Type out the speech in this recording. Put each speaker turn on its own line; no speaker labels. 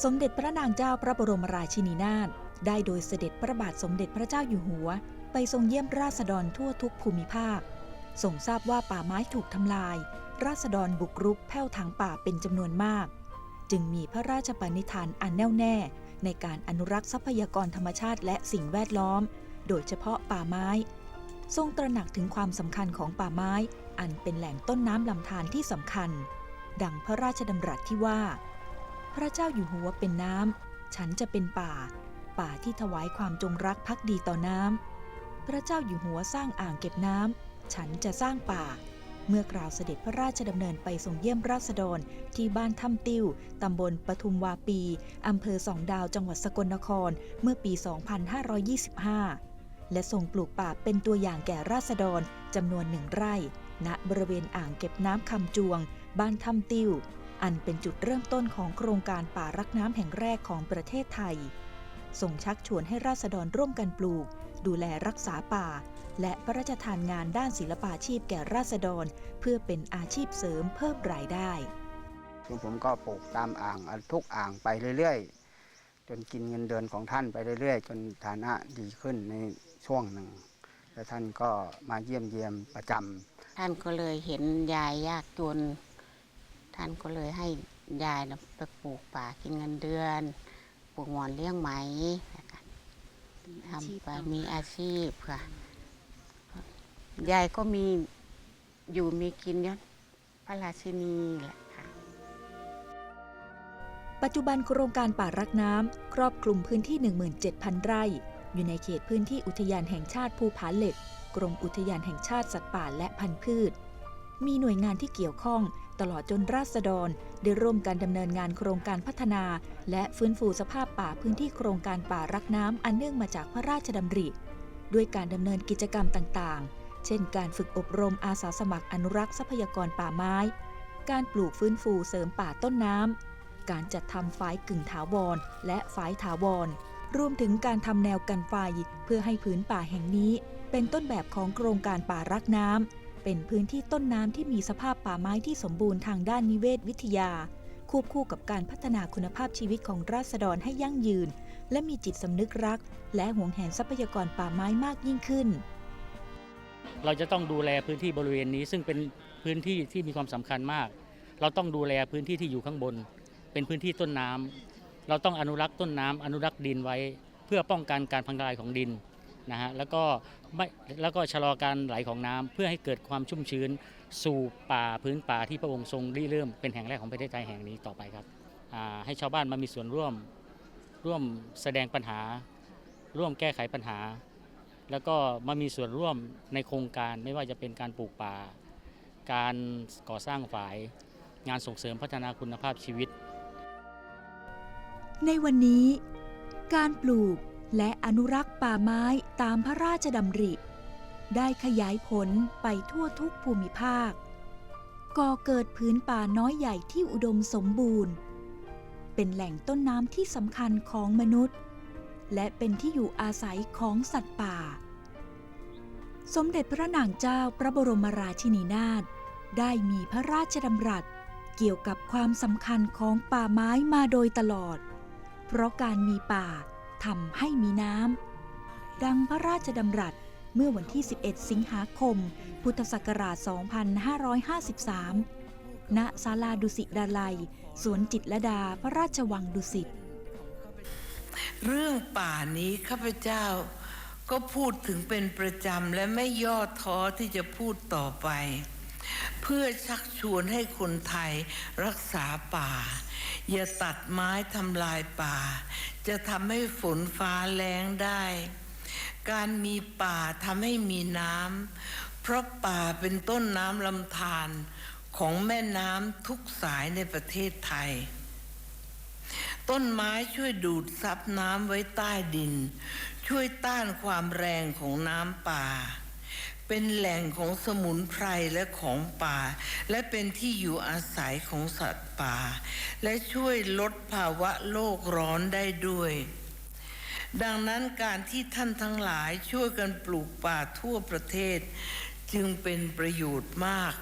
สมเด็จพระนางเจ้าพระบรมราชินีนาถได้โดยเสด็จพระบาทสมเด็จพระเจ้าอยู่หัว ไปทรงเยี่ยมราษฎรทั่วทุกภูมิภาคทรงทราบว่าป่าไม้ถูกทำลาย ราษฎรบุกรุกแผ่วถางป่าเป็นจำนวนมาก จึงมีพระราชปณิธานอันแน่วแน่ ในการอนุรักษ์ทรัพยากรธรรมชาติและสิ่งแวดล้อม โดยเฉพาะป่าไม้ ทรงตระหนักถึงความสำคัญของป่าไม้ อันเป็นแหล่งต้นน้ำลำธารที่สำคัญ ดังพระราชดำรัสที่ว่า พระเจ้าอยู่หัวเป็นน้ำ ฉันจะเป็นป่า ป่าที่ถวายความจงรักภักดีต่อน้ำ พระเจ้าอยู่หัวสร้างอ่างเก็บน้ำ ฉันจะสร้างป่า เมื่อกล่าวเสด็จพระราชดำเนินไปทรงเยี่ยมราษฎรที่บ้านถ้ำติ้ว ตำบลปทุมวาปี อำเภอสองดาวจังหวัดสกลนคร เมื่อปี 2525 และทรงปลูกป่าเป็นตัวอย่างแก่ราษฎรจำนวนหนึ่งไร่ ณ บริเวณอ่างเก็บน้ำคำจวง บ้านถ้ำติ้ว อันเป็นจุดเริ่มต้นของโครงการป่ารักน้ำแห่งแรกของประเทศไทยส่งชักชวนให้ราษฎรร่วมกันปลูก ดูแลรักษาป่า และพระราชทานงานด้านศิลปาชีพแก่ราษฎร เพื่อเป็นอาชีพเสริมเพิ่มรายได้
คือผมก็ปลูกตามอ่างทุกอ่างไปเรื่อยๆ จนกินเงินเดือนของท่านไปเรื่อยๆ จนฐานะดีขึ้นในช่วงหนึ่ง แล้วท่านก็มาเยี่ยมเยียมประจำ
ท่านก็เลยเห็นยายยากจน ท่านก็เลยให้ยายนะไปปลูกป่ากินเงินเดือน ปลูกหมอนเลี้ยงไหมทำไปมีอาชีพค่ะ ยายก็มีอยู่มีกินยศพระราชินีแหละค่ะ
ปัจจุบันโครงการป่ารักน้ำครอบคลุมพื้นที่ 17,000 ไร่ อยู่ในเขตพื้นที่อุทยานแห่งชาติภูผาเหล็ก กรมอุทยานแห่งชาติสัตว์ป่าและพันธุ์พืช มีหน่วยงานที่เกี่ยวข้อง ตลอดจนราษฎร ได้ร่วมกันดำเนินงานโครงการพัฒนา และฟื้นฟูสภาพป่าพื้นที่โครงการป่ารักน้ำอันเนื่องมาจากพระราชดำริ ด้วยการดำเนินกิจกรรมต่างๆ เช่น การฝึกอบรมอาสาสมัครอนุรักษ์ทรัพยากรป่าไม้ การปลูกฟื้นฟูเสริมป่าต้นน้ำ การจัดทำฝายกึ่งถาวร และฝายถาวร รวมถึงการทำแนวกันไฟเพื่อให้พื้นป่าแห่งนี้ เป็นต้นแบบของโครงการป่ารักน้ำ เป็นพื้นที่ต้นน้ำที่มีสภาพป่าไม้ที่สมบูรณ์ทางด้านนิเวศวิทยา ควบคู่กับการพัฒนาคุณภาพชีวิตของราษฎรให้ยั่งยืน และมีจิตสำนึกรัก และหวงแหนทรัพยากรป่าไม้มากยิ่งขึ้น
เราจะต้องดูแลพื้นที่บริเวณนี้ซึ่งเป็นพื้นที่ที่มีความสำคัญมาก เราต้องดูแลพื้นที่ที่อยู่ข้างบน เป็นพื้นที่ต้นน้ำเราต้องอนุรักษ์ต้นน้ำอนุรักษ์ดินไว้ เพื่อป้องกันการพังทลายของดิน นะฮะแล้วก็ไม่แล้วก็ชะลอการไหลของน้ำเพื่อให้เกิดความชุ่มชื้น สู่ป่าพื้นป่าที่พระองค์ทรงริเริ่มเป็นแห่งแรกของประเทศไทยแห่งนี้ต่อไปครับให้ชาวบ้านมามีส่วนร่วมร่วมแสดงปัญหา ร่วมแก้ไขปัญหา แล้วก็มามีส่วนร่วมในโครงการไม่ว่าจะเป็นการปลูกป่า การก่อสร้างฝาย งานส่งเสริมพัฒนาคุณภาพชีวิต
ในวันนี้ การปลูก และอนุรักษ์ป่าไม้ตามพระราชดำริ ได้ขยายผลไปทั่วทุกภูมิภาค ก่อเกิดพื้นป่าน้อยใหญ่ที่อุดมสมบูรณ์ เป็นแหล่งต้นน้ำที่สำคัญของมนุษย์ และเป็นที่อยู่อาศัยของสัตว์ป่า สมเด็จพระนางเจ้าพระบรมราชินีนาถได้มีพระราชดำรัสเกี่ยวกับความสำคัญของป่าไม้มาโดยตลอด เพราะการมีป่า ทำให้มีน้ำ ดังพระราชดำรัสเมื่อวันที่ 11 สิงหาคม พุทธศักราช 2553 ณ ศาลาดุสิตดาลัย สวนจิตรลดาพระราชวังดุสิต
เรื่องป่านี้ข้าพเจ้าก็พูดถึงเป็นประจำและไม่ย่อท้อที่จะพูดต่อไป เพื่อชักชวนให้คนไทยรักษาป่า อย่าตัดไม้ทำลายป่า จะทำให้ฝนฟ้าแรงได้ การมีป่าทำให้มีน้ำเพราะป่าเป็นต้นน้ำลำธารของแม่น้ำทุกสายในประเทศไทย ต้นไม้ช่วยดูดซับน้ำไว้ใต้ดิน ช่วยต้านความแรงของน้ำป่า เป็นแหล่งของสมุนไพรและของป่า และเป็นที่อยู่อาศัยของสัตว์ป่า และช่วยลดภาวะโลกร้อนได้ด้วย ดังนั้นการที่ท่านทั้งหลายช่วยกันปลูกป่าทั่วประเทศ จึงเป็นประโยชน์มาก